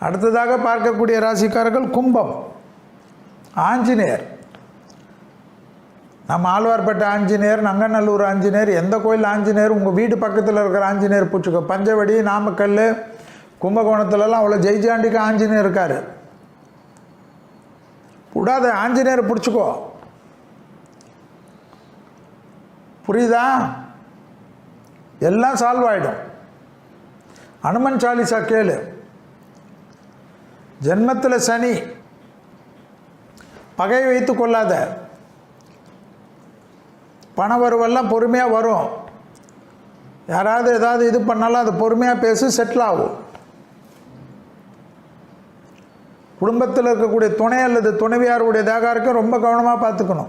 அடுத்ததாக பார்க்கக்கூடிய ராசிக்காரர்கள் கும்பம். ஆஞ்சநேயர். நம்ம ஆழ்வார்பேட்டை ஆஞ்சநேயர் நங்கநல்லூர் ஆஞ்சநேயர் எந்த கோயில் ஆஞ்சநேயர் உங்கள் வீடு பக்கத்தில் இருக்கிற ஆஞ்சநேயர் பிடிச்சிக்கோ பஞ்சவடி நாமக்கல் கும்பகோணத்துலலாம் அவ்வளோ ஜெய்ஜாண்டிக்கு ஆஞ்சநேயர் இருக்கார். விடாத ஆஞ்சநேயரை பிடிச்சிக்கோ. புரியுதா? எல்லாம் சால்வ் ஆகிடும் அனுமன் சாலிசா கேளு. ஜென்மத்தில் சனி. பகை வைத்து கொள்ளாத. பண வருவெல்லாம் பொறுமையாக வரும். யாராவது ஏதாவது இது பண்ணாலும் அது பொறுமையாக பேசி செட்டில் ஆகும். குடும்பத்தில் இருக்கக்கூடிய துணை அல்லது துணைவியாருடைய தேகாருக்கு ரொம்ப கவனமாக பார்த்துக்கணும்.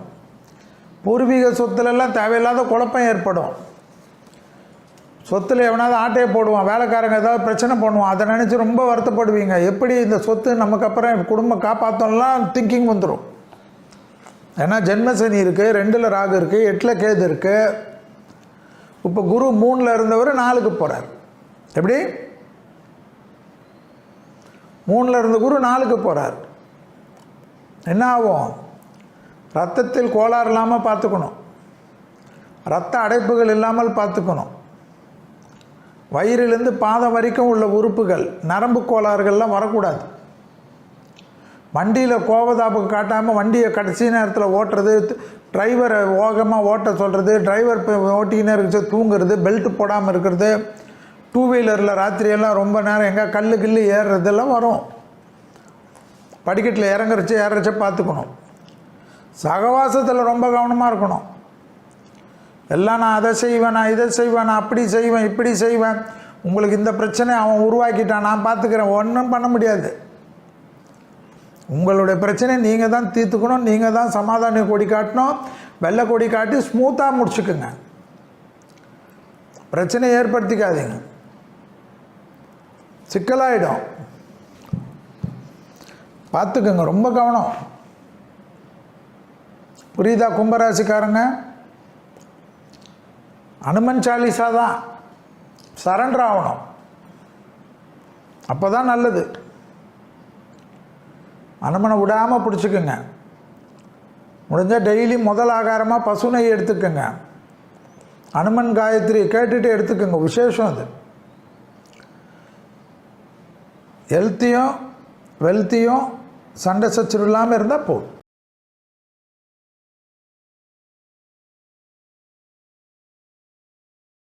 பூர்வீக சொத்துலெல்லாம் தேவையில்லாத குழப்பம் ஏற்படும். சொத்தில் எவனாவது ஆட்டையை போடுவான் வேலைக்காரங்க ஏதாவது பிரச்சனை பண்ணுவான் அதை நினச்சி ரொம்ப வருத்தப்படுவீங்க. எப்படி இந்த சொத்து நமக்கு அப்புறம் குடும்பம் காப்பாற்றலாம் திங்கிங் வந்துடும் ஏன்னா ஜென்மசனி இருக்குது ரெண்டில் ராகு இருக்குது எட்டில் கேது இருக்குது இப்போ குரு மூணில் இருந்தவர் நாலுக்கு போகிறார் எப்படி? மூணில் இருந்த குரு நாலுக்கு போகிறார் என்ன ஆகும்? ரத்தத்தில் கோளாறு இல்லாமல் பார்த்துக்கணும். ரத்த அடைப்புகள் இல்லாமல் பார்த்துக்கணும். வயிறிலிருந்து பாதம் வரைக்கும் உள்ள உறுப்புகள் நரம்பு கோளாறுகள்லாம் வரக்கூடாது. வண்டியில் கோபதாபம் காட்டாமல் வண்டியை கடைசி நேரத்தில் ஓட்டுறது டிரைவரை ஓகமாக ஓட்ட சொல்கிறது டிரைவர் ஓட்டிக்கினே இருக்கிறது தூங்குறது பெல்ட் போடாமல் இருக்கிறது டூ வீலரில் ராத்திரியெல்லாம் ரொம்ப நேரம் எங்கே கல் கில்லு ஏறுறதெல்லாம் வரும். படிக்கட்டில் இறங்குறச்சு ஏறச்ச பார்த்துக்கணும். சகவாசத்தில் ரொம்ப கவனமாக இருக்கணும். எல்லாம் நான் அதை செய்வேன் நான் இதை செய்வேன் நான் அப்படி செய்வேன் இப்படி செய்வேன். உங்களுக்கு இந்த பிரச்சனை அவன் உருவாக்கிட்டான் நான் பார்த்துக்கிறேன். ஒன்றும் பண்ண முடியாது. உங்களுடைய பிரச்சனை நீங்கள் தான் தீர்த்துக்கணும் நீங்கள் தான் சமாதான கொடி காட்டணும். வெள்ளை கொடி காட்டி ஸ்மூத்தாக முடிச்சுக்குங்க. பிரச்சனை ஏற்படுத்திக்காதீங்க. சிக்கலாயிடும். பார்த்துக்குங்க ரொம்ப கவனம். புரியுதா கும்பராசிக்காரங்க? அனுமன் சாலிசா தான். சரண்டர் ஆகணும். அப்போ தான் நல்லது. அனுமனை விடாமல் பிடிச்சிக்குங்க. முடிஞ்சால் டெய்லி முதல் ஆகாரமாக பசுனை எடுத்துக்கோங்க. அனுமன் காயத்ரி கேட்டுட்டு எடுத்துக்கோங்க. விசேஷம் அது. ஹெல்த்தியும் வெல்த்தியும் சண்டை சச்சரவு இல்லாமல் இருந்தால் போதும்.